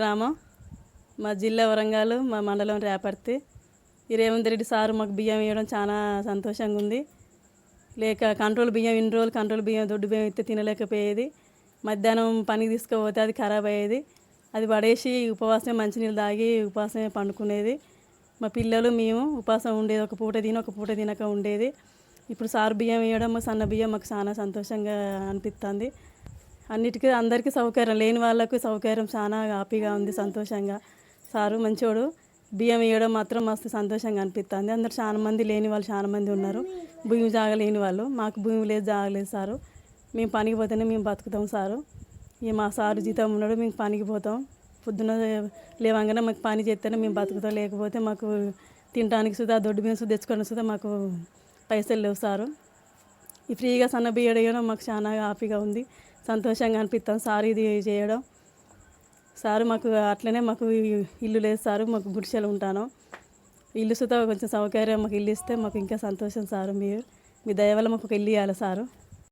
గ్రామం మా జిల్లా వరంగల్ మా మండలం రేపర్తి. ఈ రేవంత్ రెడ్డి సారు మాకు బియ్యం ఇవ్వడం చాలా సంతోషంగా ఉంది. లేక కంట్రోల్ బియ్యం ఇన్ని రోజులు కంట్రోల్ బియ్యం దొడ్డు బియ్యం ఇస్తే తినలేకపోయేది. మధ్యాహ్నం పనికి తీసుకుపోతే అది ఖరాబ్ అయ్యేది. అది పడేసి ఉపవాసమే మంచినీళ్ళు తాగి ఉపవాసమే పండుకునేది. మా పిల్లలు మేము ఉపవాసం ఉండేది ఒక పూట తిని ఒక పూట తినక ఉండేది. ఇప్పుడు సారు బియ్యం వేయడం సన్న బియ్యం మాకు చాలా సంతోషంగా అనిపిస్తుంది అన్నిటికీ అందరికీ సౌకర్యం లేని వాళ్ళకు సౌకర్యం చాలా హ్యాపీగా ఉంది సంతోషంగా. సారు మంచోడు. బియ్యం వేయడం మాత్రం మస్తు సంతోషంగా అనిపిస్తుంది అందరు చాలా మంది లేని వాళ్ళు చాలా మంది ఉన్నారు. భూమి జాగలేని వాళ్ళు. మాకు భూమి లేదు జాగలేదు సారు. మేము పనికి పోతేనే మేము బతుకుతాం సారు. ఇక మా సారు జీతం ఉన్నాడు మేము పనికి పోతాం. పొద్దున లేవంగానే మాకు పని చేస్తేనే మేము బతుకుతాం. లేకపోతే మాకు తినడానికి సుధా దొడ్డు మీద సుధా తెచ్చుకోవడం సుధా మాకు పైసలు లేవు సారు. ఈ ఫ్రీగా సన్న బియ్యడం మాకు చాలా హ్యాపీగా ఉంది. సంతోషంగా అనిపిస్తాం సార్ ఇది చేయడం. సారు మాకు అట్లనే మాకు ఇల్లు లేదు సారు మాకు గుడిసెలు ఉంటాను. ఇల్లు సుతా కొంచెం సౌకర్యం మాకు ఇల్లు ఇస్తే మాకు ఇంకా సంతోషం సారు మీరు. మీ దయ వల్ల మాకు ఒక ఇల్లు ఇవ్వాలి సారు.